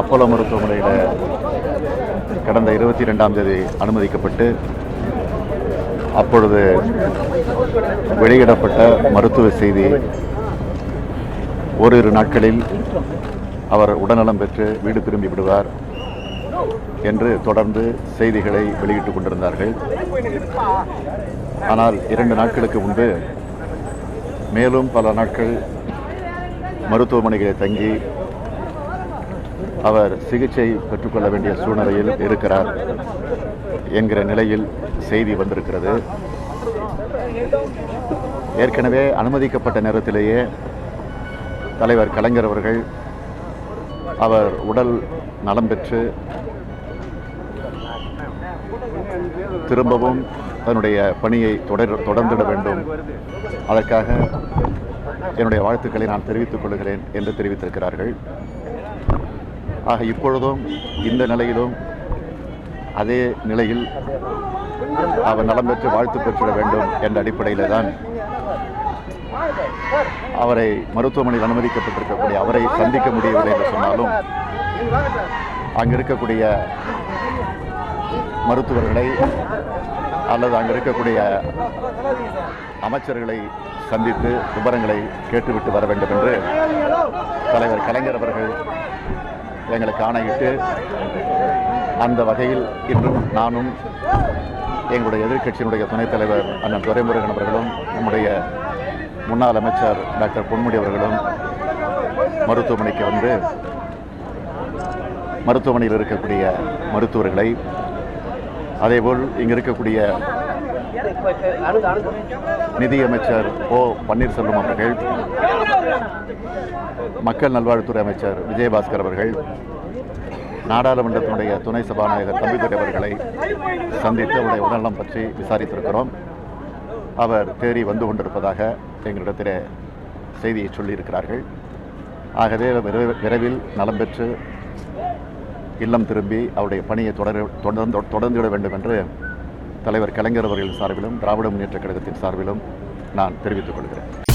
Apollo மருத்துவமனையில் கடந்த இருபத்தி ரெண்டாம் தேதி அனுமதிக்கப்பட்டு அப்பொழுது வெளியிடப்பட்ட மருத்துவ செய்தி ஓரிரு நாட்களில் அவர் உடல்நலம் பெற்று வீடு திரும்பி விடுவார் என்று தொடர்ந்து செய்திகளை வெளியிட்டுக் கொண்டிருந்தார்கள். ஆனால் இரண்டு நாட்களுக்கு முன்பு மேலும் பல நாட்கள் மருத்துவமனைகளை தங்கி அவர் சிகிச்சை பெற்றுக்கொள்ள வேண்டிய சூழ்நிலையில் இருக்கிறார் என்கிற நிலையில் செய்தி வந்திருக்கிறது. ஏற்கனவே அனுமதிக்கப்பட்ட நேரத்திலேயே தலைவர் கலைஞர் அவர்கள் அவர் உடல் நலம் பெற்று திரும்பவும் தன்னுடைய பணியை தொடர் தொடர்ந்திட வேண்டும். அதற்காக என்னுடைய வாழ்த்துக்களை நான் தெரிவித்துக் கொள்கிறேன் என்று தெரிவித்திருக்கிறார்கள். ஆக இப்பொழுதும் இந்த நிலையிலும் அதே நிலையில் அவர் நலம் பெற்று வாழ்த்து பெற்றிட வேண்டும் என்ற அடிப்படையில் தான் அவரை மருத்துவமனையில் அனுமதிக்கப்பட்டிருக்கக்கூடிய அவரை சந்திக்க முடியவில்லை என்று சொன்னாலும் அங்கு இருக்கக்கூடிய மருத்துவர்களை அல்லது அங்கு இருக்கக்கூடிய அமைச்சர்களை சந்தித்து விவரங்களை கேட்டுவிட்டு வர வேண்டும் என்று தலைவர் கலைஞர் அவர்கள் எங்களுக்கு ஆணையிட்டு அந்த வகையில் இன்றும் நானும் எங்களுடைய எதிர்க்கட்சியினுடைய துணைத் தலைவர் அண்ணன் துரைமுருகன் அவர்களும் நம்முடைய முன்னாள் அமைச்சர் டாக்டர் பொன்முடி அவர்களும் மருத்துவமனைக்கு வந்து மருத்துவமனையில் இருக்கக்கூடிய மருத்துவர்களை அதேபோல் இங்கே இருக்கக்கூடிய நிதியமைச்சர் ஓ பன்னீர்செல்வம் அவர்கள் மக்கள் நல்வாழ்வுத்துறை அமைச்சர் விஜயபாஸ்கர் அவர்கள் நாடாளுமன்றத்தினுடைய துணை சபாநாயகர் தம்பிதுரை அவர்களை சந்தித்து அவருடைய உடல்நலம் பற்றி விசாரித்திருக்கிறோம். அவர் தேறி வந்து கொண்டிருப்பதாக எங்களிடத்தில் செய்தியை சொல்லியிருக்கிறார்கள். ஆகவே விரைவில் விரைவில் நலம் பெற்று இல்லம் திரும்பி அவருடைய பணியை தொடர தொடர்ந்து தொடர்ந்துவிட வேண்டும் என்று தலைவர் கலைஞர் அவர்கள் சார்பிலும் திராவிட முன்னேற்ற கழகத்தின் சார்பிலும் நான் தெரிவித்துக் கொள்கிறேன்.